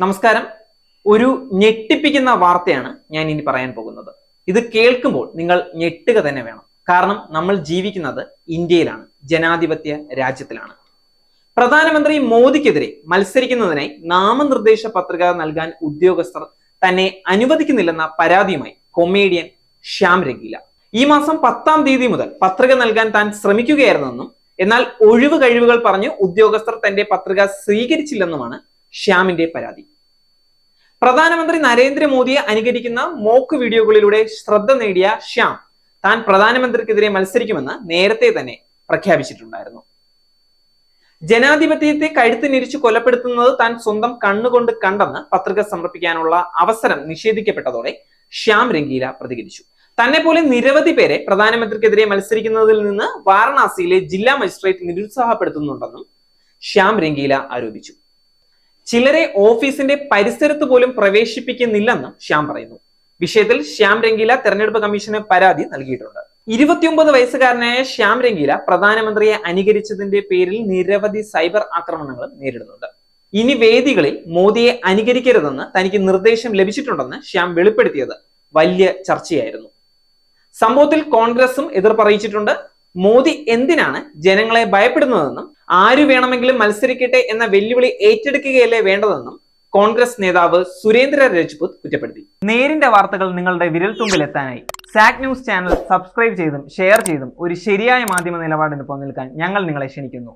നമസ്കാരം. ഒരു ഞെട്ടിപ്പിക്കുന്ന വാർത്തയാണ് ഞാൻ ഇനി പറയാൻ പോകുന്നത്. ഇത് കേൾക്കുമ്പോൾ നിങ്ങൾ ഞെട്ടുക തന്നെ വേണം. കാരണം നമ്മൾ ജീവിക്കുന്നത് ഇന്ത്യയിലാണ് ജനാധിപത്യ രാജ്യത്തിലാണ്. പ്രധാനമന്ത്രി മോദിക്കെതിരെ മത്സരിക്കുന്നതിനായി നാമനിർദ്ദേശ പത്രിക നൽകാൻ ഉദ്യോഗസ്ഥർ തന്നെ അനുവദിക്കുന്നില്ലെന്ന പരാതിയുമായി കൊമേഡിയൻ ശ്യാം രംഗീല. ഈ മാസം പത്താം തീയതി മുതൽ പത്രിക നൽകാൻ താൻ ശ്രമിക്കുകയായിരുന്നെന്നും എന്നാൽ ഒഴിവ് കഴിവുകൾ പറഞ്ഞ് ഉദ്യോഗസ്ഥർ തന്റെ പത്രിക സ്വീകരിച്ചില്ലെന്നുമാണ് ശ്യാമിന്റെ പരാതി. പ്രധാനമന്ത്രി നരേന്ദ്രമോദിയെ അനുകരിക്കുന്ന മോക്ക് വീഡിയോകളിലൂടെ ശ്രദ്ധ നേടിയ ശ്യാം താൻ പ്രധാനമന്ത്രിക്കെതിരെ മത്സരിക്കുമെന്ന് നേരത്തെ തന്നെ പ്രഖ്യാപിച്ചിട്ടുണ്ടായിരുന്നു. ജനാധിപത്യത്തെ കഴുത്തിനിരിച്ചു കൊലപ്പെടുത്തുന്നത് താൻ സ്വന്തം കണ്ണുകൊണ്ട് കണ്ടെന്ന് പത്രിക സമർപ്പിക്കാനുള്ള അവസരം നിഷേധിക്കപ്പെട്ടതോടെ ശ്യാം രംഗീല പ്രതികരിച്ചു. തന്നെ പോലെ നിരവധി പേരെ പ്രധാനമന്ത്രിക്കെതിരെ മത്സരിക്കുന്നതിൽ നിന്ന് വാരണാസിയിലെ ജില്ലാ മജിസ്ട്രേറ്റ് നിരുത്സാഹപ്പെടുത്തുന്നുണ്ടെന്നും ശ്യാം രംഗീല ആരോപിച്ചു. ചിലരെ ഓഫീസിന്റെ പരിസരത്ത് പോലും പ്രവേശിപ്പിക്കുന്നില്ലെന്ന് ശ്യാം പറയുന്നു. വിഷയത്തിൽ ശ്യാം രംഗീല തെരഞ്ഞെടുപ്പ് കമ്മീഷന് പരാതി നൽകിയിട്ടുണ്ട്. ഇരുപത്തിയൊമ്പത് വയസ്സുകാരനായ ശ്യാം രംഗീല പ്രധാനമന്ത്രിയെ അനുകരിച്ചതിന്റെ പേരിൽ നിരവധി സൈബർ ആക്രമണങ്ങൾ നേരിടുന്നുണ്ട്. ഇനി വേദികളിൽ മോദിയെ അനുകരിക്കരുതെന്ന് തനിക്ക് നിർദ്ദേശം ലഭിച്ചിട്ടുണ്ടെന്ന് ശ്യാം വെളിപ്പെടുത്തിയത് വലിയ ചർച്ചയായിരുന്നു. സംഭവത്തിൽ കോൺഗ്രസും എതിർപ്പറിയിച്ചിട്ടുണ്ട്. മോദി എന്തിനാണ് ജനങ്ങളെ ഭയപ്പെടുന്നതെന്നും ആരു വേണമെങ്കിലും മത്സരിക്കട്ടെ എന്ന വെല്ലുവിളി ഏറ്റെടുക്കുകയല്ലേ വേണ്ടതെന്നും കോൺഗ്രസ് നേതാവ് സുരേന്ദ്ര രജ്പുത് കുറ്റപ്പെടുത്തി. നേരിന്റെ വാർത്തകൾ നിങ്ങളുടെ വിരൽത്തുമ്പിൽ എത്താനായി സാക് ന്യൂസ് ചാനൽ സബ്സ്ക്രൈബ് ചെയ്തും ഷെയർ ചെയ്തും ഒരു ശരിയായ മാധ്യമ നിലപാടിന് നിൽക്കാൻ ഞങ്ങൾ നിങ്ങളെ ക്ഷണിക്കുന്നു.